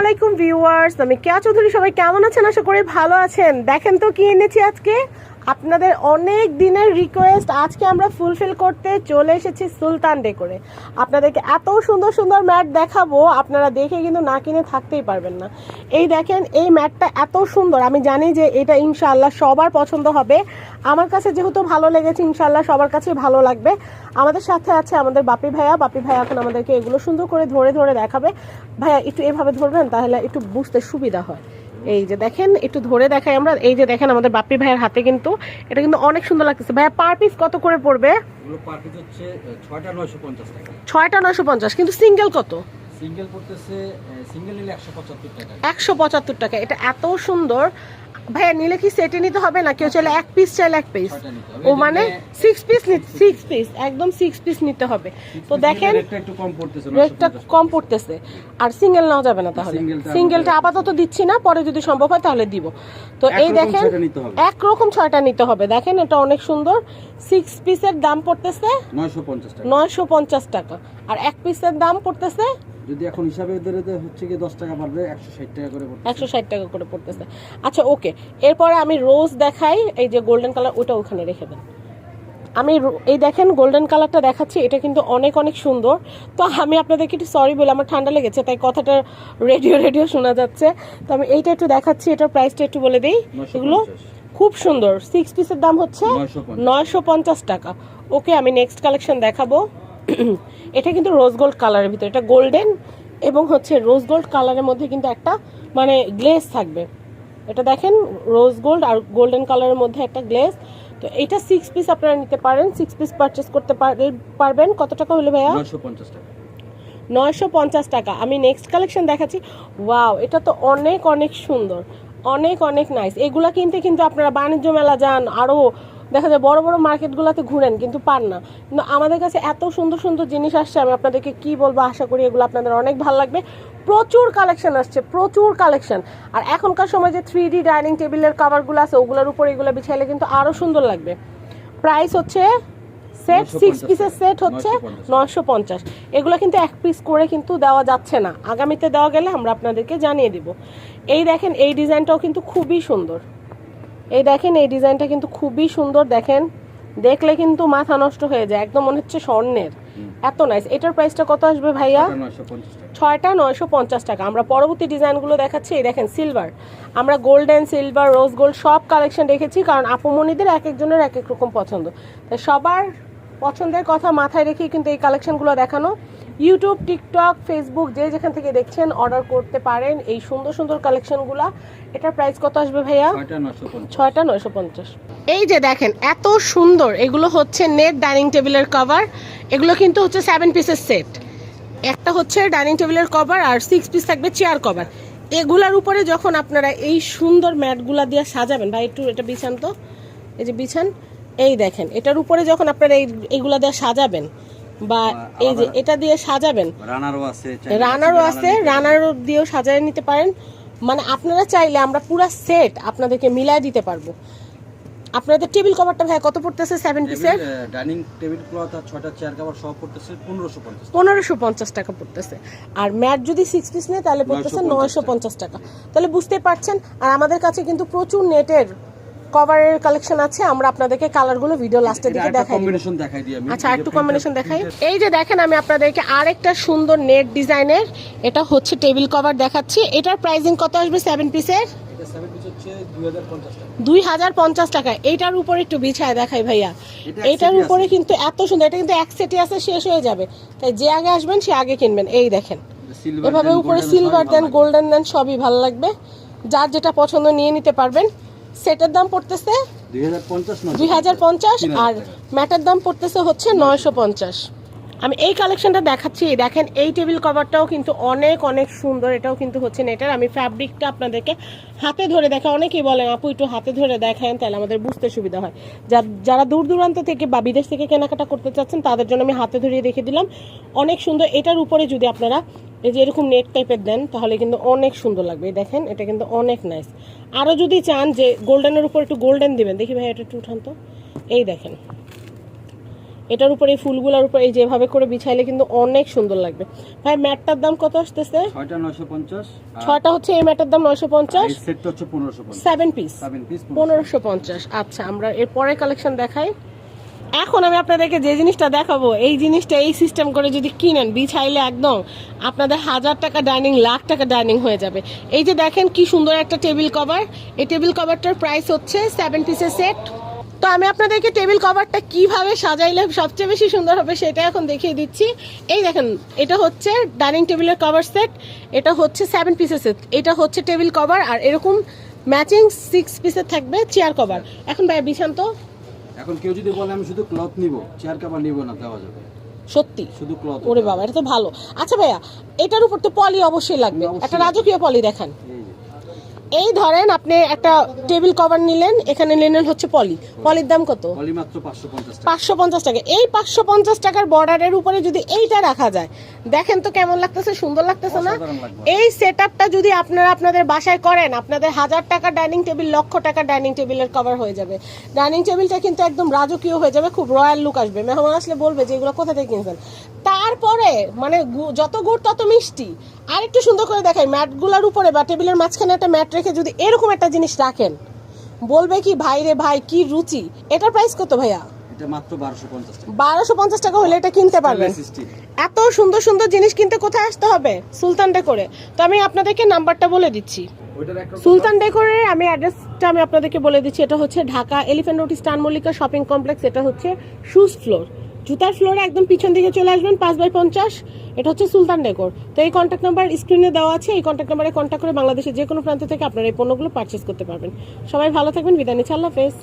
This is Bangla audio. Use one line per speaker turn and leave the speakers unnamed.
আলাইকুম ভিউয়ার্স, আমি কেয়া চৌধুরী। সবাই কেমন আছেন? আশা করি ভালো আছেন। দেখেন তো কি এনেছি আজকে। আপনাদের অনেক দিনের রিকোয়েস্ট আজকে আমরা ফুলফিল করতে চলে এসেছি সুলতান ডেকোরে আপনাদেরকে এত সুন্দর সুন্দর ম্যাট দেখাবো, আপনারা দেখে কিন্তু না কিনে থাকতেই পারবেন না। এই দেখেন, এই ম্যাটটা এত সুন্দর। আমি জানি যে এটা ইনশাআল্লাহ সবার পছন্দ হবে। আমার কাছে যেহেতু ভালো লেগেছে, ইনশাআল্লাহ সবার কাছে ভালো লাগবে। আমাদের সাথে আছে আমাদের বাপি ভাইয়া। বাপি ভাইয়া এখন আমাদেরকে এগুলো সুন্দর করে ধরে ধরে দেখাবে। ভাইয়া, একটু এভাবে ধরবেন তাহলে একটু বুঝতে সুবিধা হয়। এই যে দেখেন একটু ধরে দেখাই আমরা। এই যে দেখেন আমাদের বাপ্পি ভাইয়ের হাতে কিন্তু এটা কিন্তু অনেক সুন্দর লাগতেছে। ভাইয়া পার পিস কত করে পড়বে?
ছয়টা নয়শো পঞ্চাশ
কিন্তু সিঙ্গেল কত?
সিঙ্গেল পড়তেছে সিঙ্গেল নিলে একশো পঁচাত্তর টাকা।
একশো পঁচাত্তর টাকা। এটা এত সুন্দর। ভাইয়া নিলে কি সেটে নিতে হবে না কেউ চাইলে এক পিস চাইলে এক পিস ও মানে সিক্স পিস সিক্স পিস একদম সিক্স পিস নিতে হবে। তো দেখেন
রেটটা একটু কম পড়তেছে
আর সিঙ্গেল নেওয়া যাবে না তাহলে।
সিঙ্গেলটা
আপাতত দিচ্ছি না পরে যদি সম্ভব হয় তাহলে দিব। তো এই দেখেন
হবে।
একরকম ছয়টা নিতে হবে। দেখেন এটা অনেক সুন্দর। সিক্স পিসের দাম পড়তেছে
নয়শো পঞ্চাশ টাকা।
আর এক পিসের দাম পড়তেছে
যদি এখন হিসাবে ধরে হচ্ছে কি দশ টাকা বাড়বে একশো ষাট টাকা করে পড়তেছে।
একশো ষাট টাকা করে পড়তেছে। আচ্ছা ওকে। এরপরে আমি রোজ দেখাই এই যে গোল্ডেন কালার ওটা ওখানে রেখে দেন। আমি এই দেখেন গোল্ডেন কালারটা দেখাচ্ছি এটা কিন্তু অনেক অনেক সুন্দর। তো আমি আপনাদেরকে একটু সরি বলে আমার ঠান্ডা লেগেছে তাই কথাটা রেডিও রেডিও শোনা যাচ্ছে। তো আমি এইটা একটু দেখাচ্ছি এটার প্রাইসটা একটু বলে দিই। এগুলো খুব সুন্দর। সিক্স পিসের দাম হচ্ছে নয়শো পঞ্চাশ। টাকা। ওকে আমি নেক্সট কালেকশন দেখাবো। এটা কিন্তু রোজ গোল্ড কালারের ভিতরে এটা গোল্ডেন এবং হচ্ছে রোজ গোল্ড কালারের মধ্যে কিন্তু একটা মানে গ্লেজ থাকবে। এটা দেখেন রোজ গোল্ড আর গোল্ডেন কালারের মধ্যে একটা গ্লেজ তো এটা সিক্স পিস আপনারা নিতে পারেন সিক্স পিস পারচেস করতে পার- পারবেন। কত টাকা হলো ভাইয়া?
নয়শো পঞ্চাশ টাকা।
নয়শো পঞ্চাশ টাকা। আমি নেক্সট কালেকশন দেখাচ্ছি। ওয়াও এটা তো অনেক অনেক সুন্দর। অনেক অনেক নাইস এগুলা কিনতে কিন্তু আপনারা বাণিজ্য মেলা যান আরও দেখা যায় বড় বড় মার্কেটগুলোতে ঘুরেন কিন্তু পান না। কিন্তু আমাদের কাছে এত সুন্দর সুন্দর জিনিস আসছে আমি আপনাদেরকে কি বলব আশা করি এগুলো আপনাদের অনেক ভালো লাগবে। প্রচুর কালেকশন আসছে প্রচুর কালেকশন আর এখনকার সময় যে থ্রি ডি ডাইনিং টেবিলের কাভারগুলো আছে ওগুলোর উপর এগুলো বিছাইলে কিন্তু আরও সুন্দর লাগবে। প্রাইস হচ্ছে সেট সিক্স পিসের সেট হচ্ছে
950
নয়শো পঞ্চাশ। এগুলো কিন্তু এক পিস করে কিন্তু দেওয়া যাচ্ছে না। আগামীতে দেওয়া গেলে আমরা আপনাদেরকে জানিয়ে দিব। এই দেখেন এই ডিজাইনটাও কিন্তু খুবই সুন্দর। এই দেখেন এই ডিজাইনটা কিন্তু খুবই সুন্দর দেখেন। দেখলে কিন্তু মাথা নষ্ট হয়ে যায় একদম মনে হচ্ছে স্বর্ণের। এত নাইস এটার প্রাইসটা কত আসবে ভাইয়া? ছয়টা নয়শো পঞ্চাশ টাকা। আমরা পরবর্তী ডিজাইনগুলো দেখাচ্ছি এই দেখেন সিলভার আমরা গোল্ডেন সিলভার রোজ গোল্ড সব কালেকশন রেখেছি কারণ আপুমনিদের এক একজনের এক এক রকম পছন্দ। তাই সবার পছন্দের কথা মাথায় রেখে কিন্তু এই কালেকশনগুলো দেখানো। ইউটিউব টিকটক ফেসবুক যে যেখান থেকে দেখছেন অর্ডার করতে পারেন এই সুন্দর সুন্দর কালেকশনগুলো এটার প্রাইস কত আসবে ভাইয়া?
ছয়টা নয়শো পঞ্চাশ।
এই যে দেখেন এত সুন্দর। এগুলো হচ্ছে নেট ডাইনিং টেবিলের কভার এগুলো কিন্তু হচ্ছে সেভেন পিসের সেট একটা হচ্ছে ডাইনিং টেবিলের কভার আর সিক্স পিস থাকবে চেয়ার কভার এগুলার উপরে যখন আপনারা এই সুন্দর ম্যাটগুলা দিয়ে সাজাবেন ভাই একটু এটা বিছান তো। এই যে বিছান এই দেখেন এটার উপরে যখন আপনারা এই এইগুলা দিয়ে সাজাবেন বা এই যে এটা দিয়ে সাজাবেন।
রানারও আছে
রানারও আছে রানারও দিয়েও সাজায় নিতে পারেন। মানে আপনারা চাইলে আমরা পুরো সেট আপনাদেরকে মিলাই দিতে পারব। আপনাদের টেবিল কভারটা ভাই কত পড়তেছে? সেভেন পিসের
ডাইনিং টেবিল ক্লথ আর ছয়টা চেয়ার কভার সব পড়তেছে পনেরোশো পঞ্চাশ
পনেরোশো পঞ্চাশ টাকা পড়তেছে। আর ম্যাট যদি সিক্স পিস নেয় তাহলে পড়তেছে
950
নয়শো পঞ্চাশ টাকা। তাহলে বুঝতে পারছেন আর আমাদের কাছে কিন্তু প্রচুর নেটের কভারের কালেকশন আছে আমরা আপনাদেরকে কালারগুলো ভিডিও লাস্টের দিকে দেখাই
কম্বিনেশন দেখাই দিই আমি
আচ্ছা একটু কম্বিনেশন দেখাই। এই যে দেখেন আমি আপনাদেরকে আরেকটা সুন্দর নেট ডিজাইনের এটা হচ্ছে টেবিল কভার দেখাচ্ছি। এটার প্রাইসিং কত আসবে সেভেন পিসের
দুই হাজার পঞ্চাশ টাকা।
উপরে একটু বিছায় দেখাই ভাইয়া। উপরে কিন্তু এত সুন্দর এটা কিন্তু এক সেটে আছে শেষ হয়ে যাবে। তাই যে আগে আসবেন সে আগে কিনবেন। এই দেখেন। এভাবে উপরে সিলভার দেন গোল্ডেন দেন সবই ভালো লাগবে। যার যেটা পছন্দ নিয়ে নিতে পারবেন। সেটের দাম পড়তেছে
দুই হাজার পঞ্চাশ
আর। ম্যাটের দাম পড়তেছে হচ্ছে নয়শো পঞ্চাশ। আমি এই কালেকশনটা দেখাচ্ছি দেখেন এই টেবিল কভারটাও কিন্তু অনেক অনেক সুন্দর এটাও কিন্তু হচ্ছে নেটের। আমি ফ্যাব্রিকটা আপনাদেরকে হাতে ধরে দেখা অনেকেই বলেন আপু একটু হাতে ধরে দেখেন তাহলে আমাদের বুঝতে সুবিধা হয়। যারা দূর দূরান্ত থেকে বা বিদেশ থেকে কেনাকাটা করতে চাচ্ছেন তাদের জন্য আমি হাতে ধরিয়ে দেখে দিলাম। অনেক সুন্দর এটার উপরে যদি আপনারা এই যে এরকম নেট টাইপের দেন তাহলে কিন্তু অনেক সুন্দর লাগবে। এই দেখেন এটা কিন্তু অনেক নাইস আরও যদি চান যে গোল্ডেনের উপর একটু গোল্ডেন দিবেন দেখি ভাই এটা একটু উঠান তো। এই দেখেন। এটার উপরে এই ফুলগুলোর উপরে এই যেভাবে করে বিছাইলে কিন্তু অনেক সুন্দর লাগবে। ভাই ম্যাটটার দাম কত আসতেছে?
ছয়টা নয়শো পঞ্চাশ
ছয়টা হচ্ছে এই ম্যাটের দাম নয়শো পঞ্চাশ।
সেটটা হচ্ছে পনেরোশো পঞ্চাশ।
সেভেন পিস
সেভেন পিস
পনেরোশো পঞ্চাশ। আচ্ছা আমরা এর পরের কালেকশন দেখাই। এখন আমি আপনাদেরকে যে জিনিসটা দেখাবো, এই জিনিসটা এই সিস্টেম করে যদি কিনেন, বিছাইলে একদম আপনাদের হাজার টাকা ডাইনিং লাখ টাকা ডাইনিং হয়ে যাবে। এই যে দেখেন কি সুন্দর একটা টেবিল কভার এই টেবিল কভারটার প্রাইস হচ্ছে সেভেন পিসের সেট তো আমি আপনাদেরকে টেবিল কভারটা কীভাবে সাজাইলে সবচেয়ে বেশি সুন্দর হবে সেটা এখন দেখিয়ে দিচ্ছি। এই দেখেন, এটা হচ্ছে ডাইনিং টেবিলের কভার সেট এটা হচ্ছে সেভেন পিসের সেট এটা হচ্ছে টেবিল কভার আর এরকম ম্যাচিং সিক্স পিসের থাকবে চেয়ার কভার এখন ভাই বিছান তো।
এখন কেউ যদি বলে আমি শুধু ক্লথ নিব চেয়ার কাভার নিব না দেওয়া যাবে।
সত্যি?
শুধু ক্লথ
ওরে বাবা এটা তো ভালো। আচ্ছা ভাইয়া এটার উপর তো পলি অবশ্যই লাগবে। একটা রাজকীয় পলি দেখান।
এই
ধরেন আপনি একটা টেবিল কভার নিলেন এখানে নিলেন হচ্ছে পলি। পলির দাম কত?
পাঁচশো পঞ্চাশ টাকা।
এই পাঁচশো পঞ্চাশ টাকার বর্ডারের উপরে যদি এইটা রাখা যায় দেখেন তো কেমন লাগতেছে সুন্দর লাগতেছে না? এই সেট যদি আপনারা আপনাদের বাসায় করেন আপনাদের হাজার টাকা ডাইনিং টেবিল লক্ষ টাকা ডাইনিং টেবিলের কভার হয়ে যাবে। ডাইনিং টেবিলটা কিন্তু একদম রাজকীয় হয়ে যাবে খুব রয়্যাল লুক আসবে। মেহমান আসলে বলবে যে এগুলো কোথা থেকে কিনছেন? তারপরে মানে যত গুড় তত মিষ্টি। আর একটু সুন্দর করে দেখাই ম্যাটগুলোর উপরে বা টেবিলের মাঝখানে একটা ম্যাট রেখে যদি এরকম একটা জিনিস রাখেন বলবে কি ভাই রে ভাই কি রুচি। এটার প্রাইস কত ভাইয়া?
এটা মাত্র বারোশো পঞ্চাশ টাকা।
হলে এটা কিনতে পারবেন। এত সুন্দর সুন্দর জিনিস কিনতে কোথায় আসতে হবে? সুলতান ডেকোরে তো আমি আপনাদেরকে নাম্বারটা বলে দিচ্ছি। সুলতান ডেকোরের আমি অ্যাড্রেসটা আমি আপনাদেরকে বলে দিচ্ছি। এটা হচ্ছে ঢাকা এলিফ্যান্ট রোড স্টান মল্লিকা শপিং কমপ্লেক্স এটা হচ্ছে শুজ ফ্লোর জুতার ফ্লোরে একদম পিছন দিকে চলে আসবেন, পাঁচ বাই পঞ্চাশ। এটা হচ্ছে সুলতান ডেকোর তো এই কন্ট্যাক্ট নাম্বার স্ক্রিনে দেওয়া আছে, এই কন্ট্যাক্ট নাম্বারে কন্ট্যাক্ট করে বাংলাদেশের যে কোনো প্রান্ত থেকে আপনারা এই পণ্যগুলো পারচেস করতে পারবেন। সবাই ভালো থাকবেন, বিদায় নিচ্ছি, আল্লাহ হাফেজ।